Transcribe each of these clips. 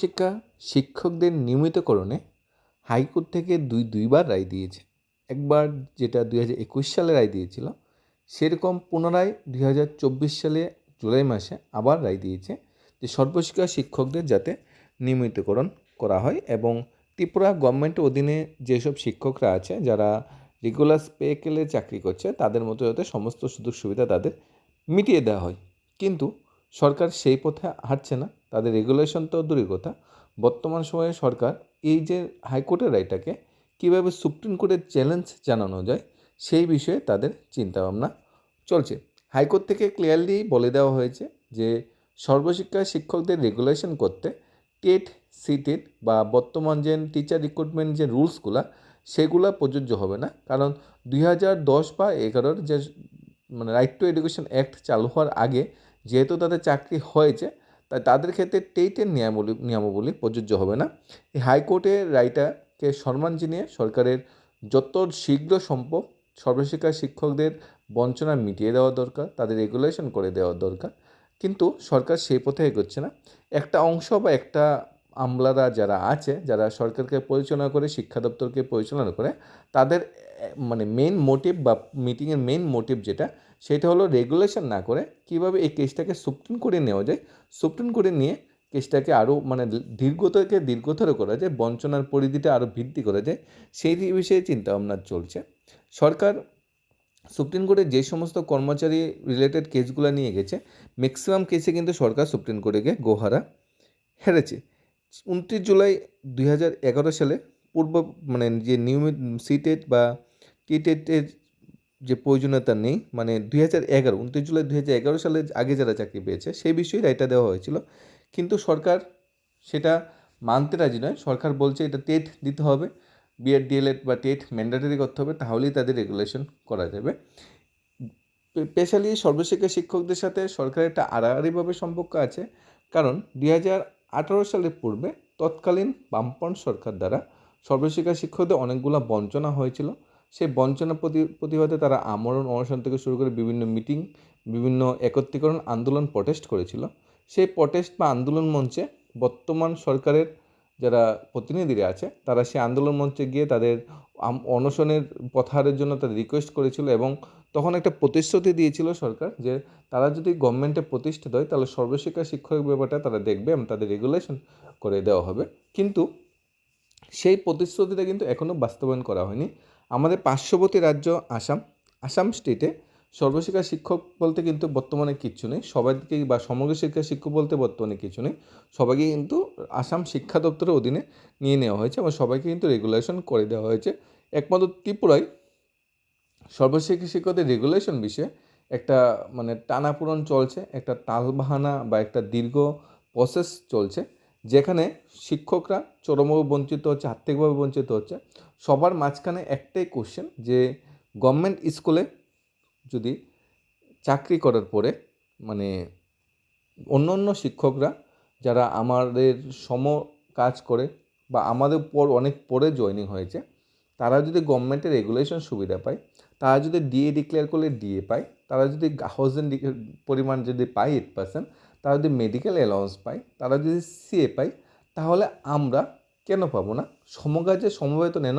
শিক্ষা শিক্ষকদের নিয়মিতকরণে হাইকোর্ট থেকে দুই দুইবার রায় দিয়েছে। একবার যেটা দুই হাজার একুশ সালে রায় দিয়েছিল, সেরকম পুনরায় দুই হাজার চব্বিশ সালে জুলাই মাসে আবার রায় দিয়েছে যে সর্বশিক্ষা শিক্ষকদের যাতে নিয়মিতকরণ করা হয় এবং ত্রিপুরা গভর্নমেন্টের অধীনে যেসব শিক্ষকরা আছে, যারা রেগুলার পে কেলে চাকরি করছে, তাদের মতো যাতে সমস্ত সুযোগ সুবিধা তাদের মিটিয়ে দেওয়া হয়। কিন্তু সরকার সেই পথে হাঁটছে না। তাদের রেগুলেশন তো দূরের কথা। বর্তমান সময়ে সরকার এই যে হাইকোর্টের রায়টাকে কীভাবে সুপ্রিম কোর্টের চ্যালেঞ্জ জানানো যায়, সেই বিষয়ে তাদের চিন্তাভাবনা চলছে। হাইকোর্ট থেকে ক্লিয়ারলি বলে দেওয়া হয়েছে যে, সর্বশিক্ষা শিক্ষকদের রেগুলেশন করতে টেট, সিটেট বা বর্তমান যে টিচার রিক্রুটমেন্ট যে রুলসগুলা, সেগুলা প্রযোজ্য হবে না। কারণ দুই হাজার দশ বা এগারোর যে মানে রাইট টু এডুকেশন অ্যাক্ট চালু হওয়ার আগে যেহেতু তাদের চাকরি হয়েছে তাই তাদের ক্ষেত্রে টেটের নিয়মাবলী নিয়মাবলী প্রযোজ্য হবে না। এই হাইকোর্টের রায়টাকে সম্মান জানিয়ে সরকারের যত শীঘ্র সম্ভব সর্বশিক্ষা শিক্ষকদের বঞ্চনা মিটিয়ে দেওয়া দরকার, তাদের রেগুলেশন করে দেওয়া দরকার। কিন্তু সরকার সেই পথে এগোচ্ছে না। একটা অংশ বা একটা আমলারা যারা আছে, যারা সরকারকে পরিচালনা করে, শিক্ষা দপ্তরকে পরিচালনা করে, তাদের মানে মেন মোটিভ বা মিটিংয়ের মেন মোটিভ যেটা, সেটা হলো রেগুলেশন না করে কীভাবে এই কেসটাকে সুপ্রিম করে নেওয়া যায়। সুপ্রিম করে নিয়ে কেসটাকে আরও মানে দীর্ঘ থেকে দীর্ঘতর করা যায়, বঞ্চনার পরিধিটা আরও বৃদ্ধি করা যায়, সেই বিষয়ে চিন্তাভাবনা চলছে। সরকার সুপ্রিম কোর্টে যে সমস্ত কর্মচারী রিলেটেড কেসগুলো নিয়ে গেছে ম্যাক্সিমাম কেসে কিন্তু সরকার সুপ্রিম কোর্টে গিয়ে গোহারা হেরেছে। উনত্রিশ জুলাই দুই হাজার এগারো সালে পূর্ব মানে যে নিয়মিত সিটেট বা টিটেটের যে প্রয়োজনীয়তা নেই মানে দুই হাজার এগারো, উনত্রিশ জুলাই দুই হাজার এগারো সালে আগে যারা চাকরি পেয়েছে, সেই বিষয়ে রায়টা দেওয়া হয়েছিল। কিন্তু সরকার সেটা মানতে রাজি নয়। সরকার বলছে এটা টেট দিতে হবে বিএড ডিএলএড বা টেট ম্যান্ডেটরি করতে হবে, তাহলেই তাদের রেগুলেশন করা যাবে। স্পেশালি সর্বশিক্ষা শিক্ষকদের সাথে সরকারের একটা আড়াআড়িভাবে সম্পর্ক আছে। কারণ দুই হাজার আঠারো সালের পূর্বে তৎকালীন বামপন সরকার দ্বারা সর্বশিক্ষা শিক্ষকদের অনেকগুলো বঞ্চনা হয়েছিল। সেই বঞ্চনা প্রতি প্রতিবাদে তারা আমরণ অনশন থেকে শুরু করে বিভিন্ন মিটিং, বিভিন্ন একত্রীকরণ আন্দোলন প্রটেস্ট করেছিল। সেই প্রটেস্ট বা আন্দোলন মঞ্চে বর্তমান সরকারের যারা প্রতিনিধিরা আছে, তারা সেই আন্দোলন মঞ্চে গিয়ে তাদের অনশনের প্রত্যাহারের জন্য তাদের রিকোয়েস্ট করেছিল এবং তখন একটা প্রতিশ্রুতি দিয়েছিল সরকার যে তারা যদি গভর্নমেন্টে প্রতিষ্ঠিত হয় তাহলে সর্বশিক্ষা শিক্ষক ব্যাপারটা তারা দেখবে এবং তাদের রেগুলেশন করে দেওয়া হবে। কিন্তু সেই প্রতিশ্রুতিটা কিন্তু এখনও বাস্তবায়ন করা হয়নি। আমাদের পার্শ্ববর্তী রাজ্য আসাম। আসাম স্টেটে সর্বশিক্ষা শিক্ষক বলতে কিন্তু বর্তমানে কিচ্ছু নেই। সবাইকে বা সমগ্র শিক্ষা শিক্ষক বলতে বর্তমানে কিছু নেই। সবাইকে কিন্তু আসাম শিক্ষা দপ্তরের অধীনে নিয়ে নেওয়া হয়েছে এবং সবাইকে কিন্তু রেগুলেশন করে দেওয়া হয়েছে। একমাত্র ত্রিপুরায় সর্বশিক্ষা শিক্ষকদের রেগুলেশন বিষয়ে একটা মানে টানাপূরণ চলছে, একটা তালবাহানা বা একটা দীর্ঘ প্রসেস চলছে, যেখানে শিক্ষকরা চরমভাবে বঞ্চিত হচ্ছে, আর্থিকভাবে বঞ্চিত হচ্ছে। সবার মাঝখানে একটাই কোশ্চেন যে গভর্নমেন্ট স্কুলে যদি চাকরি করার পরে মানে অন্য অন্য শিক্ষকরা যারা আমাদের সম কাজ করে বা আমাদের পর অনেক পরে জয়েনিং হয়েছে, তারা যদি গভর্নমেন্টের রেগুলেশন সুবিধা পায়, তারা যদি ডিএ ডিক্লেয়ার করলে ডিএ পায়, তারা যদি হাউজেন পরিমাণ যদি পায় এইট পার্সেন্ট তারা যদি মেডিকেল অ্যালাউন্স পায়, তারা যদি সিএ পায়, তাহলে আমরা কেন পাবো না? সমকাজে সমবেত নেন।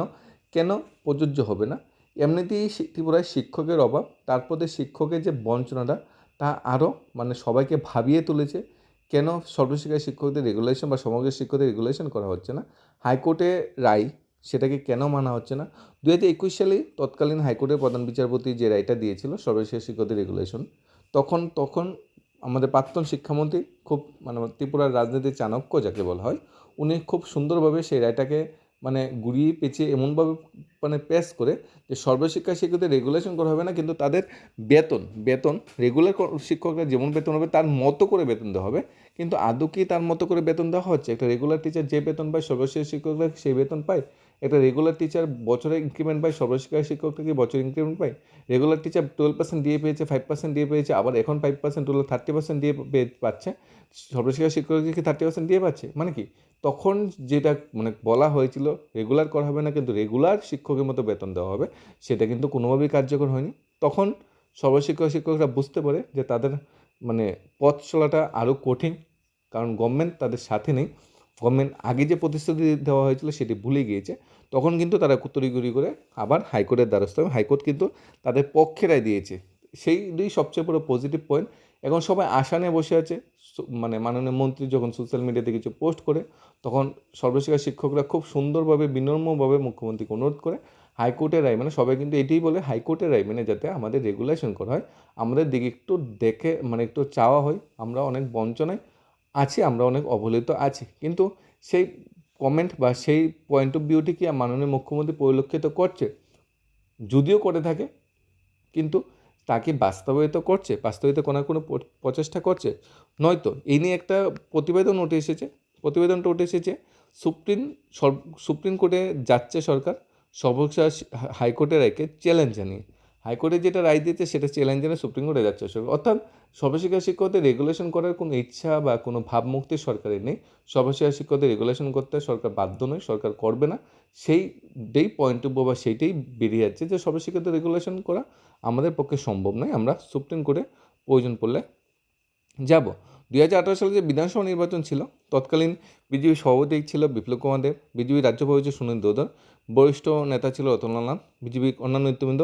কেন প্রযোজ্য হবে না? এমনিতেই ত্রিপুরায় শিক্ষকের অভাব। তারপরে শিক্ষকের যে বঞ্চনাটা, তা আরও মানে সবাইকে ভাবিয়ে তুলেছে। কেন সর্বশিক্ষা শিক্ষকদের রেগুলেশন বা সমগ্র শিক্ষকদের রেগুলেশন করা হচ্ছে না? হাইকোর্টে রায়, সেটাকে কেন মানা হচ্ছে না? দু হাজার একুশ সালে তৎকালীন হাইকোর্টের প্রধান বিচারপতি যে রায়টা দিয়েছিল সর্বশেষ শিক্ষকদের রেগুলেশন তখন তখন আমাদের প্রাক্তন শিক্ষামন্ত্রী, খুব মানে ত্রিপুরার রাজনীতির চাণক্য যাকে বলা হয়, উনি খুব সুন্দরভাবে সেই রায়টাকে মানে গুড়িয়ে পেঁচিয়ে এমনভাবে মানে পেশ করে যে সর্বশিক্ষা শিক্ষকদের রেগুলেশন করা হবে না, কিন্তু তাদের বেতন বেতন রেগুলার শিক্ষকরা যেমন বেতন হবে, তার মতো করে বেতন দেওয়া হবে। কিন্তু আদৌ কি তার মতো করে বেতন দেওয়া হচ্ছে? একটা রেগুলার টিচার যে বেতন পায় সর্বশিক্ষা শিক্ষকরা সেই বেতন পায়? একটা রেগুলার টিচার বছরে ইনক্রিমেন্ট পায় সর্বশিক্ষা শিক্ষকরা কি বছরে ইনক্রিমেন্ট পায়? রেগুলার টিচার টুয়েলভ পার্সেন্ট দিয়ে পেয়েছে ফাইভ পার্সেন্ট দিয়ে পেয়েছে, আবার এখন five percent twelve thirty percent দিয়ে পাচ্ছে। সর্বশিক্ষা শিক্ষককে কি থার্টি পার্সেন্ট দিয়ে পাচ্ছে? মানে কি? তখন যেটা মানে বলা হয়েছিল রেগুলার করা হবে না, কিন্তু রেগুলার শিক্ষকের মতো বেতন দেওয়া হবে, সেটা কিন্তু কোনোভাবেই কার্যকর হয়নি। তখন সর্বশিক্ষক, শিক্ষকরা বুঝতে পারে যে তাদের মানে পথ চলাটা আরও কঠিন, কারণ গভর্নমেন্ট তাদের সাথে নেই। গভর্নমেন্ট আগে যে প্রতিশ্রুতি দেওয়া হয়েছিল সেটি ভুলে গিয়েছে, তখন কিন্তু তারা তড়িঘড়ি করে আবার হাইকোর্টের দ্বারস্থ হবে হাইকোর্ট কিন্তু তাদের পক্ষে রায় দিয়েছে। সেই দুই সবচেয়ে বড় পজিটিভ পয়েন্ট এখন সবাই আশা নিয়ে বসে আছে মানে মাননীয় মন্ত্রী যখন সোশ্যাল মিডিয়াতে কিছু পোস্ট করে, তখন সর্বশিক্ষা শিক্ষকরা খুব সুন্দরভাবে, বিনম্রভাবে মুখ্যমন্ত্রীকে অনুরোধ করে হাইকোর্টের রায় মানে সবাই কিন্তু এটাই বলে হাইকোর্টের রায় মানে যাতে আমাদের রেগুলেশন করা হয়। আমাদের দিকে একটু দেখে মানে একটু চাওয়া হয়, আমরা অনেক বঞ্চনায় আছি, আমরা অনেক অবহেলিত আছি। কিন্তু সেই কমেন্ট বা সেই পয়েন্ট অফ ভিউটি কি মাননীয় মুখ্যমন্ত্রী পরিলক্ষিত করছে? যদিও করে থাকে, কিন্তু তাকে বাস্তবায়িত করছে? বাস্তবায়িত করার কোনো প্রচেষ্টা করছে। নয়তো এই নিয়ে একটা প্রতিবেদন উঠে এসেছে, প্রতিবেদনটা উঠে এসেছে, সুপ্রিম সুপ্রিম কোর্টে যাচ্ছে সরকার সর্বোচ্চ হাইকোর্টের রায়কে চ্যালেঞ্জ জানিয়ে। হাইকোর্টে যেটা রায় দিয়েছে সেটা চ্যালেঞ্জ জানিয়ে সুপ্রিম কোর্টে যাচ্ছে। অর্থাৎ সর্বশিক্ষা শিক্ষকদের রেগুলেশন করার কোনো ইচ্ছা বা কোনো ভাবমুক্তি সরকারের নেই। সর্বশিক্ষা শিক্ষকদের রেগুলেশন করতে সরকার বাধ্য নয়, সরকার করবে না। সেইটাই পয়েন্ট বা সেইটাই বেরিয়ে যাচ্ছে যে সর্বশিক্ষাদের রেগুলেশন করা আমাদের পক্ষে সম্ভব নয়। আমরা সুপ্রিম কোর্টে প্রয়োজন পড়লে যাব। দুই হাজার সালে যে বিধানসভা নির্বাচন ছিল, তৎকালীন বিজেপি সভাপতি ছিল বিপ্লব কুমার দেব, বিজেপি রাজ্য সভাপতি সুনীল দোদর বরিষ্ঠ নেতা ছিল রতনলাল বিজেপির অন্যান্য নেতৃবৃন্দ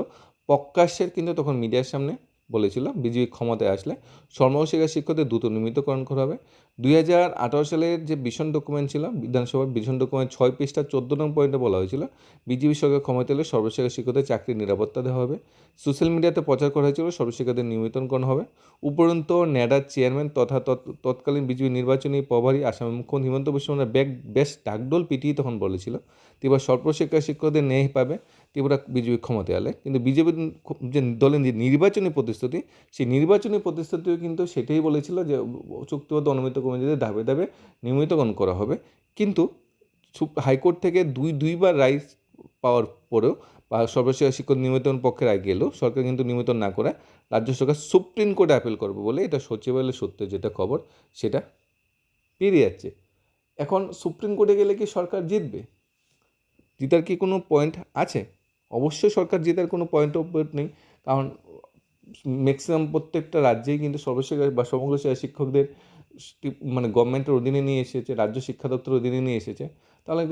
প্রকাশ্যের কিন্তু তখন মিডিয়ার সামনে বলেছিল বিজেপি ক্ষমতায় আসলে। সর্বশিক্ষা শিক্ষকদের দ্রুত নিয়মিতকরণ করা হবে। দুই হাজার আঠারো সালের যে ভীষণ ডকুমেন্ট ছিল, বিধানসভার ভীষণ ডকুমেন্ট ছয় পৃষ্ঠা চোদ্দ নং পয়েন্টে বলা হয়েছিল, বিজেপি সরকার ক্ষমতা এলে সর্বশিক্ষা শিক্ষকদের চাকরির নিরাপত্তা দেওয়া হবে। সোশ্যাল মিডিয়াতে প্রচার করা হয়েছিল সর্বশিক্ষাদের নিয়মিতকরণ হবে। উপরন্ত ন্যাডার চেয়ারম্যান তথা তৎ- তৎকালীন বিজেপি নির্বাচনী প্রভারী আসামের মুখ্যমন্ত্রী হিমন্ত বিশ্ব ব্যাগ, বেশ ডাকডোল পিটিয়ে তখন বলেছিল ত্রিপুরা সর্বশিক্ষা শিক্ষকদের ন্যায় পাবে। ত্রিপুরা বিজেপি ক্ষমতায় এলে। কিন্তু বিজেপির যে দলের যে নির্বাচনী প্রতিশ্রুতি, সেই নির্বাচনী প্রতিশ্রুতিও কিন্তু সেটাই বলেছিল যে চুক্তিবদ্ধ অনুমিত কর্মীদের ধাপে ধাপে নিয়মিতকরণ করা হবে। কিন্তু হাইকোর্ট থেকে দুই, দুইবার রায় পাওয়ার পরেও বা সর্বশেষ শিক্ষক নিয়মিতন পক্ষে রায় গেলেও সরকার কিন্তু নিয়মিতন না করে রাজ্য সরকার সুপ্রিম কোর্টে আপিল করবে বলে এটা সচিবালয়ের সূত্রে যেটা খবর, সেটা পেরিয়ে যাচ্ছে। এখন সুপ্রিম কোর্টে গেলে কি সরকার জিতবে? জিতার কি কোনো পয়েন্ট আছে? অবশ্যই সরকার জেতার কোনো পয়েন্ট অফ নেই, কারণ ম্যাক্সিমাম প্রত্যেকটা রাজ্যেই কিন্তু সর্বশেষ বা সমগ্র শিক্ষা শিক্ষকদের মানে গভর্নমেন্টের অধীনে নিয়ে এসেছে, রাজ্য শিক্ষা দপ্তরের অধীনে নিয়ে এসেছে, তাহলে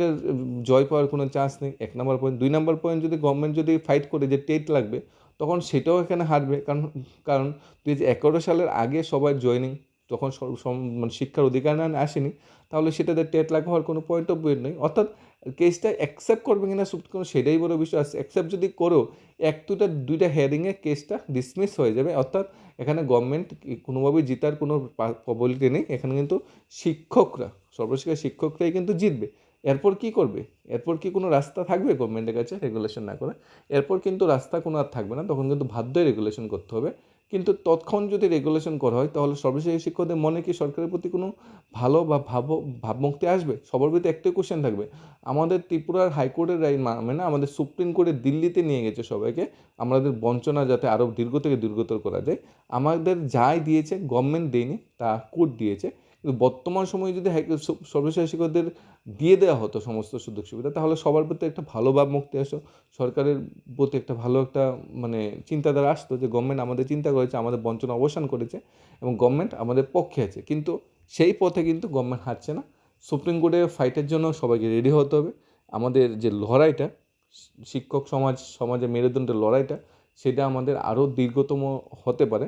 জয় পাওয়ার কোনো চান্স নেই। এক নম্বর পয়েন্ট দুই নম্বর পয়েন্ট যদি গভর্নমেন্ট যদি ফাইট করে যে টেট লাগবে, তখন সেটাও এখানে হারবে, কারণ কারণ দুই হাজার এগারো সালের আগে সবাই জয়নিং তখন মানে শিক্ষার অধিকার না, আসেনি, তাহলে সেটাতে টেট লাগা হওয়ার কোনো পয়েন্ট অফ ভিউ নেই। অর্থাৎ কেসটা অ্যাকসেপ্ট করবে কিনা সুপ্রিম কোর্ট সেটাই বড় বিষয় আছে। অ্যাকসেপ্ট যদি করো, এক দুটা, দুইটা হেয়ারিংয়ে কেসটা ডিসমিস হয়ে যাবে। অর্থাৎ এখানে গভর্নমেন্ট কোনোভাবেই জিতার কোনো প্রবলিটি নেই। এখানে কিন্তু শিক্ষকরা সর্বশিক্ষা শিক্ষকরাই কিন্তু জিতবে। এরপর কি করবে? এরপর কি কোনো রাস্তা থাকবে গভর্নমেন্টের কাছে? রেগুলেশন না করে। এরপর কিন্তু রাস্তা কোনো আর থাকবে না। তখন কিন্তু বাধ্যই রেগুলেশন করতে হবে। কিন্তু তৎক্ষণ যদি রেগুলেশন করা হয়, তাহলে সর্বশেষ শিক্ষকদের মনে কি সরকারের প্রতি কোনো ভালো বা ভাব ভাবমুক্তি আসবে? সবার প্রতি একটাই কোশ্চেন থাকবে। আমাদের ত্রিপুরার হাইকোর্টের রায় মানে আমাদের সুপ্রিম কোর্টে দিল্লিতে নিয়ে গেছে সবাইকে। আমাদের বঞ্চনা যাতে আরও দীর্ঘ থেকে দীর্ঘতর করা যায়। আমাদের যাই দিয়েছে গভর্নমেন্ট দেয়নি, তা কোর্ট দিয়েছে। কিন্তু বর্তমান সময়ে যদি হাই সর্বশেষ শিক্ষকদের দিয়ে দেওয়া হতো সমস্ত সুযোগ সুবিধা, তাহলে সবার প্রতি একটা ভালো ভাবমুক্তি আসো সরকারের প্রতি একটা ভালো একটা মানে চিন্তাধারা আসতো যে গভর্নমেন্ট আমাদের চিন্তা করেছে, আমাদের বঞ্চনা অবসান করেছে এবং গভর্নমেন্ট আমাদের পক্ষে আছে। কিন্তু সেই পথে কিন্তু গভর্নমেন্ট হাঁটছে না। সুপ্রিম কোর্টে ফাইটের জন্য সবাইকে রেডি হতে হবে। আমাদের যে লড়াইটা, শিক্ষক সমাজ সমাজে মেরুদণ্ডের লড়াইটা, সেটা আমাদের আরও দীর্ঘতম হতে পারে।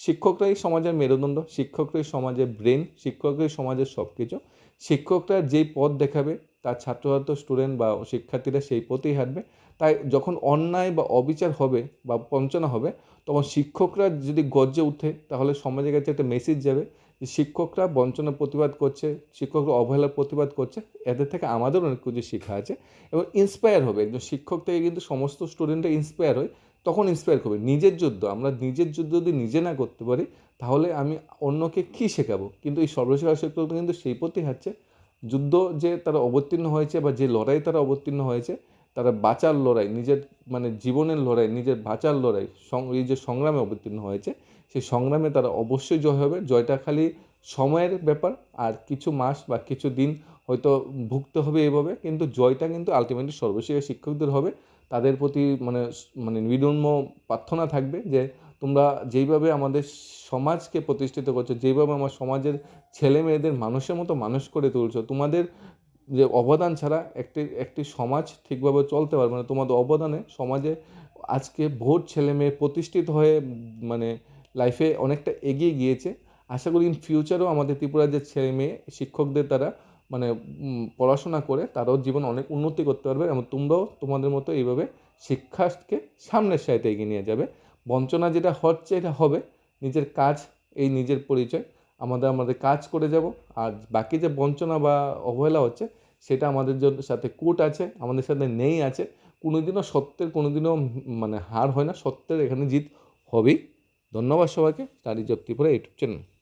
শিক্ষকরাই সমাজের মেরুদণ্ড, শিক্ষকরাই সমাজের ব্রেন শিক্ষকরাই সমাজের সব কিছু শিক্ষকরা যেই পথ দেখাবে, তার ছাত্রছাত্র স্টুডেন্ট বা শিক্ষার্থীরা সেই পথেই হাঁটবে। তাই যখন অন্যায় বা অবিচার হবে বা বঞ্চনা হবে, তখন শিক্ষকরা যদি গর্জে উঠে, তাহলে সমাজের কাছে একটা মেসেজ যাবে যে শিক্ষকরা বঞ্চনার প্রতিবাদ করছে, শিক্ষকরা অবহেলার প্রতিবাদ করছে। এদের থেকে আমাদের অনেক কিছু শেখা আছে এবং ইন্সপায়ার হবে। একজন শিক্ষক থেকে কিন্তু সমস্ত স্টুডেন্টরা ইন্সপায়ার হয়। তখন ইন্সপায়ার করবে। নিজের যুদ্ধ, আমরা নিজের যুদ্ধ যদি নিজে না করতে পারি, তাহলে আমি অন্যকে কী শেখাবো? কিন্তু এই সর্বশিক্ষা শিক্ষক কিন্তু সেই পথেই হাঁটছে। যুদ্ধ যে তারা অবতীর্ণ হয়েছে বা যে লড়াই তারা অবতীর্ণ হয়েছে, তারা বাঁচার লড়াই, নিজের মানে জীবনের লড়াই, নিজের বাঁচার লড়াই এই যে সংগ্রামে অবতীর্ণ হয়েছে, সেই সংগ্রামে তারা অবশ্যই জয় হবে। জয়টা খালি সময়ের ব্যাপার, আর কিছু মাস বা কিছু দিন হয়তো ভুগতে হবে এভাবে, কিন্তু জয়টা কিন্তু আলটিমেটলি সর্বশেষ শিক্ষকদের হবে। তাদের প্রতি মানে মানে বিনম্র প্রার্থনা থাকবে যে তোমরা যেইভাবে আমাদের সমাজকে প্রতিষ্ঠিত করছ, যেইভাবে আমার সমাজের ছেলে মেয়েদের মানুষের মতো মানুষ করে তুলছো, তোমাদের যে অবদান ছাড়া একটি একটি সমাজ ঠিকভাবে চলতে পারবে না। তোমাদের অবদানে সমাজে আজকে ভোট ছেলে মেয়ে প্রতিষ্ঠিত হয়ে মানে লাইফে অনেকটা এগিয়ে গিয়েছে। আশা করি ইন ফিউচারও আমাদের ত্রিপুরার যে ছেলে মেয়ে, শিক্ষকদের তারা মানে পড়াশোনা করে তারাও জীবন অনেক উন্নতি করতে পারবে এবং তোমরাও তোমাদের মতো এইভাবে শিক্ষাকে সামনের সাইতে এগিয়ে নিয়ে যাবে। বঞ্চনা যেটা হচ্ছে, এটা হবে নিজের কাজ, এই নিজের পরিচয়। আমাদের আমাদের কাজ করে যাব। আর বাকি যে বঞ্চনা বা অবহেলা হচ্ছে, সেটা আমাদের জন্য সাথে কোর্ট আছে, আমাদের সাথে নেই আছে। কোনোদিনও সত্যের, কোনোদিনও মানে হার হয় না। সত্যের এখানে জিত হবেই। ধন্যবাদ সবাইকে। Study job Tripura YouTube channel.